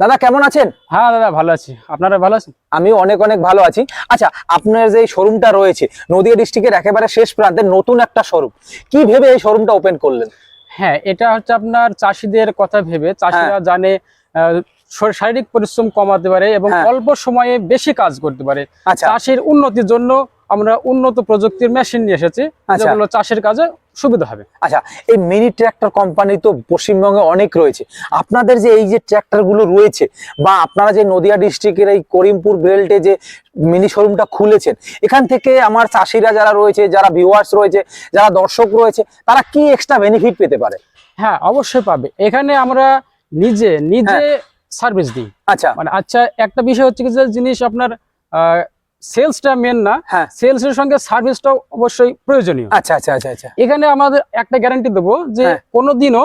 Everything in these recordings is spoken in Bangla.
দাদা কেমন আছেন? হ্যাঁ দাদা ভালো আছি। আপনারা ভালো আছেন? আমি অনেক অনেক ভালো আছি। আচ্ছা আপনার যে শোরুমটা রয়েছে নদিয়া ডিস্ট্রিক্টের একেবারে শেষ প্রান্তে নতুন একটা শোরুম কি ভেবে এই শোরুমটা ওপেন করলেন? হ্যাঁ এটা হচ্ছে আপনার চাষিদের কথা ভেবে। চাষিরা জানে আহ, শারীরিক পরিশ্রম কমাতে পারে এবং হ্যাঁ। অল্প সময়ে বেশি কাজ করতে পারে। আচ্ছা। চাষের উন্নতির জন্য আমরা উন্নত প্রযুক্তির মেশিন নিয়ে এসেছি আচ্ছা। যেগুলো চাষের কাজে সুবিধা হবে। আচ্ছা এই মিনি ট্র্যাক্টর কোম্পানি তো পশ্চিমবঙ্গে অনেক রয়েছে। আপনাদের যে এই যে ট্র্যাক্টরগুলো রয়েছে বা আপনারা যে নদিয়া ডিস্ট্রিক্টের এই করিমপুর বেল্টে যে মিনি শোরুমটা খুলেছেন এখান থেকে আমার চাষিরা যারা রয়েছে যারা ভিউয়ার্স রয়েছে যারা দর্শক রয়েছে তারা কি এক্সট্রা বেনিফিট পেতে পারে? হ্যাঁ অবশ্যই পাবে। এখানে আমরা নিজে নিজে সার্ভিস দিই। আচ্ছা। মানে আচ্ছা একটা বিষয় হচ্ছে কি যে জিনিস আপনার সেলসটা মেন না হ্যাঁ। সেলসের সঙ্গে সার্ভিসটাও অবশ্যই প্রয়োজনীয়। আচ্ছা আচ্ছা আচ্ছা আচ্ছা। এখানে আমাদের একটা গ্যারান্টি দেবো যে হ্যাঁ। কোনোদিনও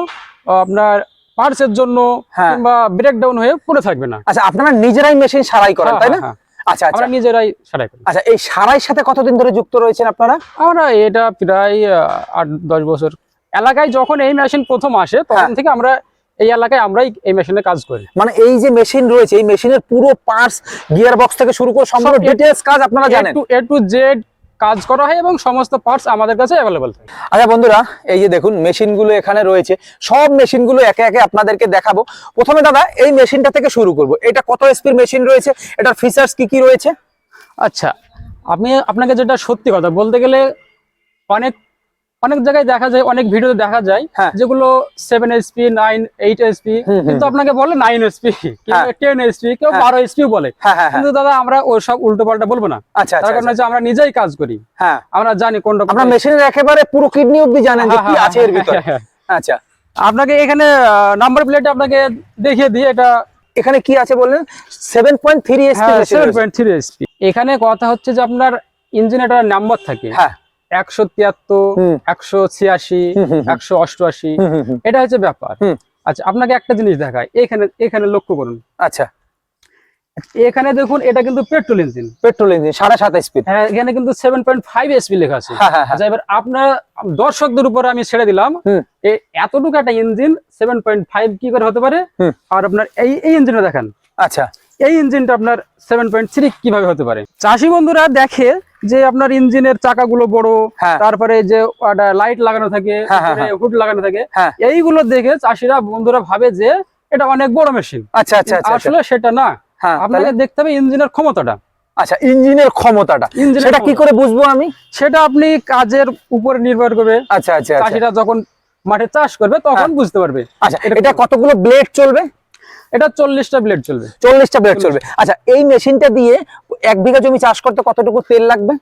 আপনার পার্টসের জন্য হ্যাঁ। কিংবা ব্রেকডাউন হয়ে পড়ে থাকবে না। আচ্ছা আপনারা নিজেরাই মেশিন সারাই করেন হ্যাঁ, তাই না? হ্যাঁ, আচ্ছা হ্যাঁ। আচ্ছা আমরা নিজেরাই সারাই করি। আচ্ছা এই সারাইয়ের সাথে কতদিন ধরে যুক্ত রয়েছেন আপনারা? আমরা এটা প্রায় আট দশ বছর। এলাকায় যখন এই মেশিন প্রথম আসে তখন হ্যাঁ। থেকে আমরা এই এলাকায় আমরাই এই মেশিনে কাজ করি। মানে এই যে মেশিন রয়েছে এই মেশিনের পুরো পার্টস গিয়ার বক্স থেকে শুরু করে সম্পূর্ণ ডিটেলস কাজ আপনারা জানেন। টু এ টু জেড কাজ করা হয় এবং সমস্ত পার্টস আমাদের কাছে অ্যাভেলেবল থাকে। আচ্ছা বন্ধুরা এই যে দেখুন মেশিনগুলো এখানে রয়েছে। সব মেশিনগুলো একে একে আপনাদেরকে দেখাবো। প্রথমে দাদা এই মেশিনটা থেকে শুরু করব। এটা কত এসপির মেশিন রয়েছে? এটার ফিচার্স কি কি রয়েছে? আচ্ছা আমি আপনাকে যেটা সত্যি কথা বলতে গেলে অনেক অনেক জায়গায় দেখা যায় অনেক ভিডিওতে দেখা যায় হ্যাঁ। যেগুলো সেভেন এসপি নাইন এইট হুম, কিন্তু আপনাকে বলে নাইন হ্যাঁ। টেন এসপি কেউ হ্যাঁ। বারো এসপি বলে। হ্যাঁ হ্যাঁ হ্যাঁ। কিন্তু দাদা আমরা ওই সব উল্টো পাল্টা বলব না। আচ্ছা তার আচ্ছা কারণ আচ্ছা। হচ্ছে আমরা নিজেই কাজ করি। হ্যাঁ। আমরা জানি কোন আপনার কোনটা- মেশিনের একেবারে পুরো কিডনি অব্দি জানেন যে হ্যাঁ, কি হ্যাঁ, আছে এর হ্যাঁ, ভিতরে। হ্যাঁ, আচ্ছা। আপনাকে এখানে নাম্বার প্লেট আপনাকে দেখিয়ে দিই এটা এখানে কি আছে বললেন? Seven point three SP seven point three SP এখানে কথা হচ্ছে যে আপনার ইঞ্জিন একটা নাম্বার থাকে। হ্যাঁ। একশো তিয়াত্তর একশো ছিয়াশি। একশো অষ্টআশি। এটা হচ্ছে ব্যাপার। আচ্ছা আপনাকে একটা জিনিস দেখায় এখানে এখানে লক্ষ্য করুন। আচ্ছা। এখানে দেখুন এটা কিন্তু পেট্রোল ইঞ্জিন। পেট্রোল ইঞ্জিন সাড়ে সাত স্পিড হ্যাঁ এখানে কিন্তু সেভেন পয়েন্ট ফাইভ এসপি লেখা আছে। হ্যাঁ হ্যাঁ হ্যাঁ। আচ্ছা এবার আপনার দর্শকদের উপরে আমি ছেড়ে দিলাম। এতটুকু একটা ইঞ্জিন সেভেন পয়েন্ট ফাইভ কি করে হতে পারে? আর আপনার এই এই ইঞ্জিনটা দেখেন। আচ্ছা। এই ইঞ্জিনটা আপনার সেভেন পয়েন্ট থ্রি কীভাবে হতে পারে? চাষি বন্ধুরা দেখে যে আপনার ইঞ্জিনের চাকাগুলো বড় হ্যাঁ। তারপরে যে লাইট লাগানো থাকে হ্যাঁ, হ্যাঁ, হ্যাঁ। হুড লাগানো থাকে। এইগুলো দেখে চাষিরা বন্ধুরা ভাবে যে এটা অনেক বড় মেশিন আচ্ছা আচ্ছা আচ্ছা আচ্ছা। আসলে সেটা না। আপনাকে দেখতে হবে ইঞ্জিনের ক্ষমতাটা। আচ্ছা ইঞ্জিনের ক্ষমতাটা। সেটা কি করে বুঝব আমি? সেটা আপনি কাজের উপরে নির্ভর করবে। আচ্ছা আচ্ছা আচ্ছা। চাষিরা যখন মাঠে চাষ করবে তখন বুঝতে পারবে। আচ্ছা এটা কতগুলো ব্লেড চলবে? এটা চল্লিশটা ব্লেড চলবে। চল্লিশটা ব্লেড চলবে। আচ্ছা এই মেশিনটা দিয়ে এক বিঘা জমি চাষ করতে কতটুকু তেল লাগবে?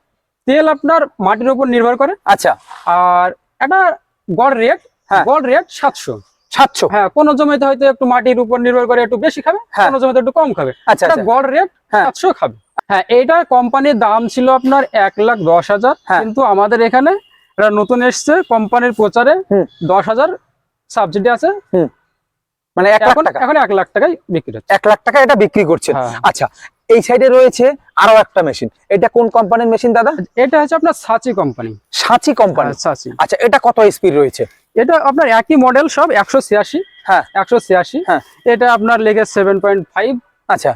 তেল আপনার মাটির উপর নির্ভর করে। আচ্ছা। আর একটা গড় রেট হ্যাঁ। গড় রেট সাতশো। সাতশো? হ্যাঁ কোন জমিতে হয়তো একটু মাটির উপর নির্ভর করে একটু বেশি খাবে হ্যাঁ। কোন জমিতে একটু কম খাবে। আচ্ছা আচ্ছা। গড় রেট হ্যাঁ। সাতশো খাবে। হ্যাঁ এইটা কোম্পানির দাম ছিল আপনার এক লাখ দশ হাজার। কিন্তু আমাদের এখানে এটা নতুন এসছে কোম্পানির প্রচারে দশ হাজার সাবসিডি আছে। মানে এক লাখ এখন টাকা। এখন এক লাখ টাকায় বিক্রি হচ্ছে। এক লাখ টাকা এটা বিক্রি করছেন। হ্যাঁ। আচ্ছা এই সাইডে রয়েছে আরও একটা মেশিন এটা কোন কোম্পানির মেশিন দাদা? এটা হচ্ছে আপনার সাচি কোম্পানি সাচি কোম্পানি সাচি। আচ্ছা এটা কত স্পিড রয়েছে? এটা আপনার একই মডেল সব একশো ছিয়াশি। হ্যাঁ। একশো ছিয়াশি। হ্যাঁ। এটা আপনার লেগে সেভেন পয়েন্ট ফাইভ আচ্ছা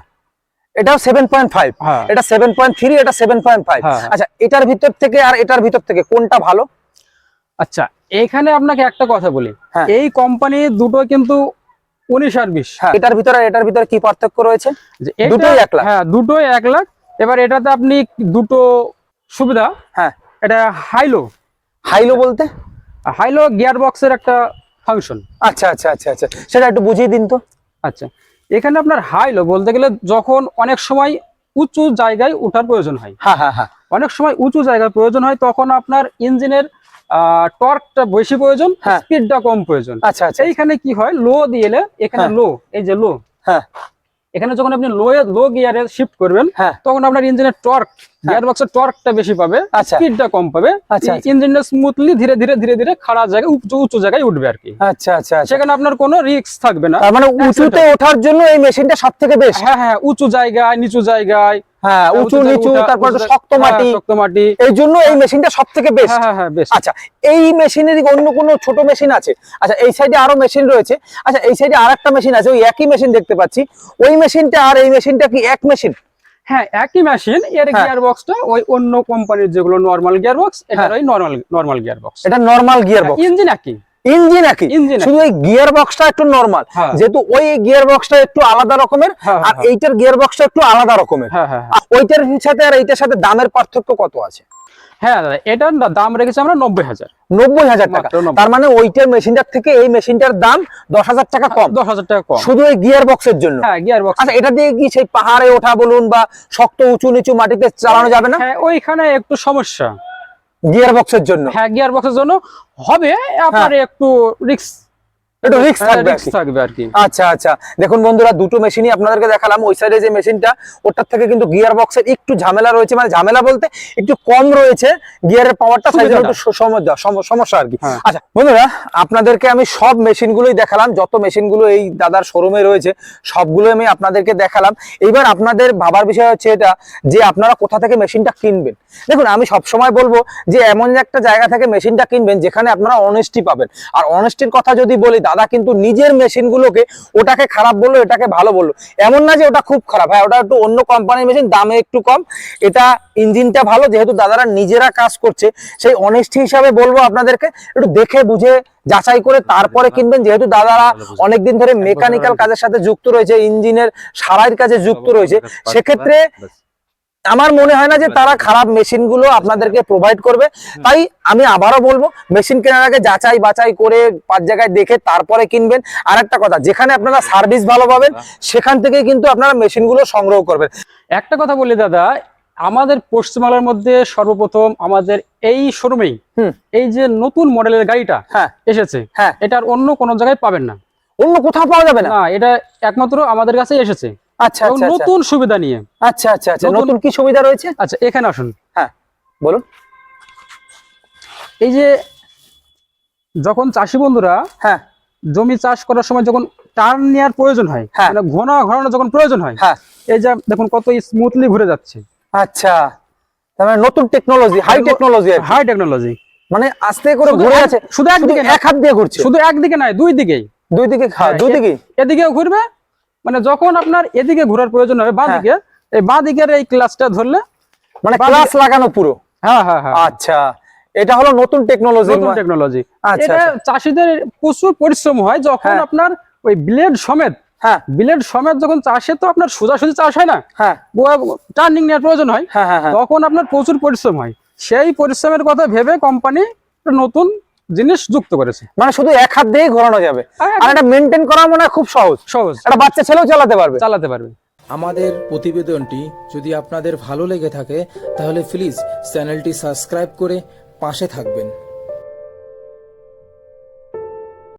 এটাও সেভেন পয়েন্ট ফাইভ হ্যাঁ। এটা সেভেন পয়েন্ট থ্রি এটা সেভেন পয়েন্ট ফাইভ হ্যাঁ। আচ্ছা এটার ভিতর থেকে আর এটার ভিতর থেকে কোনটা ভালো? আচ্ছা এখানে আপনাকে একটা কথা বলি। হ্যাঁ। এই কোম্পানি দুটো কিন্তু উনিশ আর বিশ। হ্যাঁ এটার ভিতরে এটার ভিতরে কি পার্থক্য রয়েছে? দুটোই এক লাখ? হ্যাঁ দুটোই এক লাখ। এবার এটাতে আপনি দুটো সুবিধা। হ্যাঁ। এটা হাইলো। হাইলো বলতে? হাইলো গিয়ার বক্সের একটা ফাংশন। আচ্ছা আচ্ছা আচ্ছা আচ্ছা। সেটা একটু বুঝিয়ে দিন তো। আচ্ছা। এখানে আপনার হাইলো বলতে গেলে যখন অনেক সময় উঁচু জায়গায় ওঠার প্রয়োজন হয়। হ্যাঁ হ্যাঁ হ্যাঁ। অনেক সময় উঁচু জায়গার প্রয়োজন হয় তখন আপনার ইঞ্জিনের টর্কটা বেশি প্রয়োজন হ্যাঁ। স্পিডটা কম প্রয়োজন। আচ্ছা আচ্ছা। এইখানে কি হয়? লো দিয়ে এলে এখানে হ্যাঁ। লো এই যে লো। হ্যাঁ। এখানে যখন আপনি লো লো গিয়ারে শিফট করবেন হ্যাঁ। তখন আপনার ইঞ্জিনের টর্ক গিয়ার বক্সের টর্কটা বেশি পাবে আচ্ছা। স্পিডটা কম পাবে। আচ্ছা, আচ্ছা। ইঞ্জিনটা স্মুথলি ধীরে ধীরে ধীরে ধীরে খাড়া জায়গায় উঁচু জায়গায় উঠবে আর কি। আচ্ছা আচ্ছা আচ্ছা। সেখানে আপনার কোনো রিস্ক থাকবে না। মানে উঁচুতে ওঠার জন্য এই মেশিনটা সব থেকে বেস্ট হ্যাঁ হ্যাঁ উঁচু জায়গায় নিচু জায়গায় হ্যাঁ উঁচু নিচু তারপর শক্ত হ্যাঁ, মাটি শক্ত মাটি। এই জন্য এই মেশিনটা সব থেকে বেস্ট। হ্যাঁ হ্যাঁ হ্যাঁ আচ্ছা এই অন্য কোনো ছোট মেশিন আছে? আচ্ছা এই সাইডে আরও মেশিন রয়েছে। আচ্ছা এই সাইডে আর একটা মেশিন আছে ওই একই মেশিন দেখতে পাচ্ছি। ওই মেশিনটা আর এই মেশিনটা কি এক মেশিন? হ্যাঁ একই মেশিন। এর হ্যাঁ। গিয়ার বক্সটা ওই অন্য কোম্পানির যেগুলো নর্মাল গিয়ার বক্স এটা হ্যাঁ। ওই নর্মাল নর্মাল গিয়ার বক্স এটা নর্মাল গিয়ার বক্স ইঞ্জিন একই। ইঞ্জিন একই। শুধু এই গিয়ার বক্সটা একটু নর্মাল হ্যাঁ। যেহেতু ওই গিয়ার বক্সটা একটু আলাদা রকমের হ্যাঁ, আর হ্যাঁ। এইটার গিয়ার বক্সটা একটু আলাদা রকমের। আর ওইটার সাথে আর এইটার সাথে দামের পার্থক্য কত আছে? হ্যাঁ দাদা এটার দাম রেখেছি আমরা নব্বই হাজার। নব্বই হাজার টাকা। তার মানে ওইটার মেশিনটার থেকে এই মেশিনটার দাম দশ হাজার টাকা কম। দশ হাজার টাকা কম। শুধু এই গিয়ার বক্সের জন্য। হ্যাঁ গিয়ার বক্স আচ্ছা এটা দিয়ে কি সেই পাহাড়ে ওঠা বলুন বা শক্ত উঁচু নিচু মাটিতে চালানো যাবে না? হ্যাঁ ওইখানে একটু সমস্যা। গিয়ার বক্সের জন্য। হ্যাঁ গিয়ার বক্সের জন্য। হবে আপনার একটু রিক্স একটু রিস্ক থাকবে আর রিক্স কি। থাকবে আর কি। আচ্ছা আচ্ছা। দেখুন বন্ধুরা দুটো মেশিনই আপনাদেরকে দেখালাম ওই সাইডে যে মেশিনটা ওটার থেকে কিন্তু গিয়ার বক্সের একটু ঝামেলা রয়েছে। মানে ঝামেলা বলতে একটু কম রয়েছে গিয়ারের পাওয়ারটা সাইজের একটু সমস্যা সমস্যা আর কি। হ্যাঁ। আচ্ছা বন্ধুরা আপনাদেরকে আমি সব মেশিনগুলোই দেখালাম যত মেশিনগুলো এই দাদার শোরুমে রয়েছে সবগুলো আমি আপনাদেরকে দেখালাম। এইবার আপনাদের ভাবার বিষয় হচ্ছে এটা যে আপনারা কোথা থেকে মেশিনটা কিনবেন? দেখুন আমি সব সময় বলব যে এমন একটা জায়গা থেকে মেশিনটা কিনবেন যেখানে আপনারা অনেস্টি পাবেন। আর অনেস্টির কথা যদি বলি দাদা কিন্তু নিজের মেশিনগুলোকে ওটাকে খারাপ বলল এটাকে ভালো বলল। এমন না যে ওটা খুব খারাপ হ্যাঁ ওটা একটু অন্য কোম্পানির মেশিন দামে একটু কম। এটা ইঞ্জিনটা ভালো যেহেতু দাদারা নিজেরা কাজ করছে সেই অনেস্টি হিসাবে বলব আপনাদেরকে একটু দেখে বুঝে যাচাই করে তারপরে কিনবেন। যেহেতু দাদারা অনেকদিন ধরে মেকানিক্যাল কাজের সাথে যুক্ত রয়েছে ইঞ্জিনের সারাইয়ের কাজে যুক্ত রয়েছে সেক্ষেত্রে আমার মনে হয় না যে তারা খারাপ মেশিনগুলো আপনাদেরকে প্রোভাইড করবে। তাই আমি আবারও বলব মেশিন কেনার আগে যাচাই বাছাই করে পাঁচ জায়গায় দেখে তারপরে কিনবেন। আর একটা কথা যেখানে আপনারা সার্ভিস ভালো পাবেন সেখান থেকে কিন্তু আপনারা মেশিনগুলো সংগ্রহ করবেন। একটা কথা বলি দাদা আমাদের পশ্চিমবাংলার মধ্যে সর্বপ্রথম আমাদের এই শোরুমেই। এই যে নতুন মডেলের গাড়িটা হ্যাঁ। এসেছে হ্যাঁ। এটার অন্য কোনো জায়গায় পাবেন না। অন্য কোথাও পাওয়া যাবে না? না এটা একমাত্র আমাদের কাছে এসেছে। আচ্ছা আচ্ছা আচ্ছা নতুন সুবিধা নিয়ে। আচ্ছা আচ্ছা আচ্ছা। নতুন- কি সুবিধা রয়েছে? আচ্ছা এখানে আসুন। হ্যাঁ বলুন। এই যে যখন চাষি বন্ধুরা হ্যাঁ। জমি চাষ করার সময় যখন টার্ন নেওয়ার প্রয়োজন হয় হ্যাঁ। মানে ঘোরা ঘোরানো যখন প্রয়োজন হয় হ্যাঁ। এই যে দেখুন কত স্মুথলি ঘুরে যাচ্ছে। আচ্ছা তার মানে নতুন technology high technology high technology মানে আস্তে করে ঘুরে আছে শুধু একদিকে এক হাত দিয়ে ঘুরছে। শুধু একদিকে নয় দুই দিকেই। দুই দিকে হ্যাঁ, হ্যাঁ, দুই দিকে এদিকেও ঘুরবে মানে যখন আপনার এদিকে ঘোরার প্রয়োজন হবে বাঁ হ্যাঁ। দিকে এই বাঁ দিকের এই ক্লাসটা ধরলে মানে ক্লাস লাগানো পুরো? হ্যাঁ হ্যাঁ হ্যাঁ। আচ্ছা। এটা হলো নতুন টেকনোলজি নতুন টেকনোলজি আচ্ছা, এটা আচ্ছা। চাষিদের প্রচুর পরিশ্রম হয় যখন হ্যাঁ। আপনার ওই ব্লেড সমেত হ্যাঁ। ব্লেড সমেত যখন চাষে তো আপনার সোজাসুজি চাষ হয় না? হ্যাঁ। টার্নিং নেওয়ার প্রয়োজন হ্যাঁ। হ্যাঁ তখন আপনার প্রচুর পরিশ্রম হয়। সেই পরিশ্রমের কথা ভেবে কোম্পানি নতুন জিনিস যুক্ত করেছে। মানে শুধু এক হাত দিয়ে ঘোরানো যাবে। আর এটা মেনটেন করা মনে হয় খুব সহজ। সহজ। একটা বাচ্চা ছেলেও চালাতে পারবে। চালাতে পারবে। আমাদের প্রতিবেদনটি যদি আপনাদের ভালো লেগে থাকে তাহলে প্লিজ চ্যানেলটি সাবস্ক্রাইব করে পাশে থাকবেন।